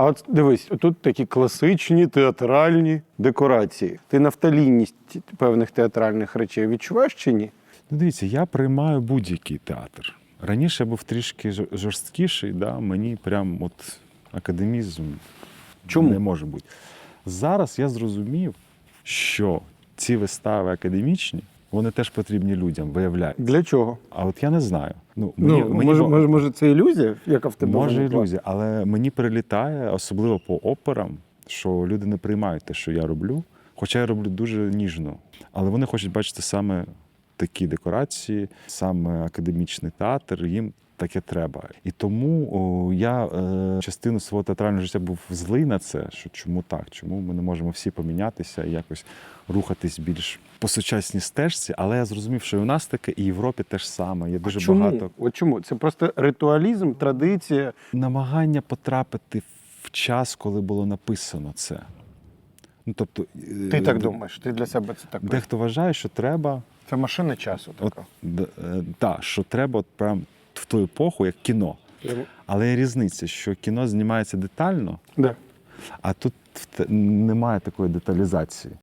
А от дивись, тут такі класичні театральні декорації. Ти нафталінність певних театральних речей відчуваєш чи ні? Ну, дивіться, я приймаю будь-який театр. Раніше я був трішки жорсткіший, да? мені прям от академізм Чому? не може бути. Зараз я зрозумів, що ці вистави академічні, вони теж потрібні людям, виявляється. Для чого? А от я не знаю. Ну, ну, може, бо- може, може, це ілюзія, яка в тебе Може виникла? ілюзія, але мені прилітає, особливо по операм, що люди не приймають те, що я роблю. Хоча я роблю дуже ніжно. Але вони хочуть бачити саме такі декорації, саме академічний театр, їм таке треба. І тому о, я е, частину свого театрального життя був злий на це, що чому так, чому ми не можемо всі помінятися і якось рухатись більш по сучасній стежці. Але я зрозумів, що і у нас таке, і в Європі теж саме. Є дуже а чому? багато От чому? Це просто ритуалізм, традиція. намагання потрапити в час, коли було написано це. Ну, тобто, Ти е, так думаєш, ти для себе це так. Дехто вважає, що треба, Це машина часу така. е, да, що треба от прям ту епоху, як кіно. Але є різниця, що кіно знімається детально, Да. а тут немає такої деталізації.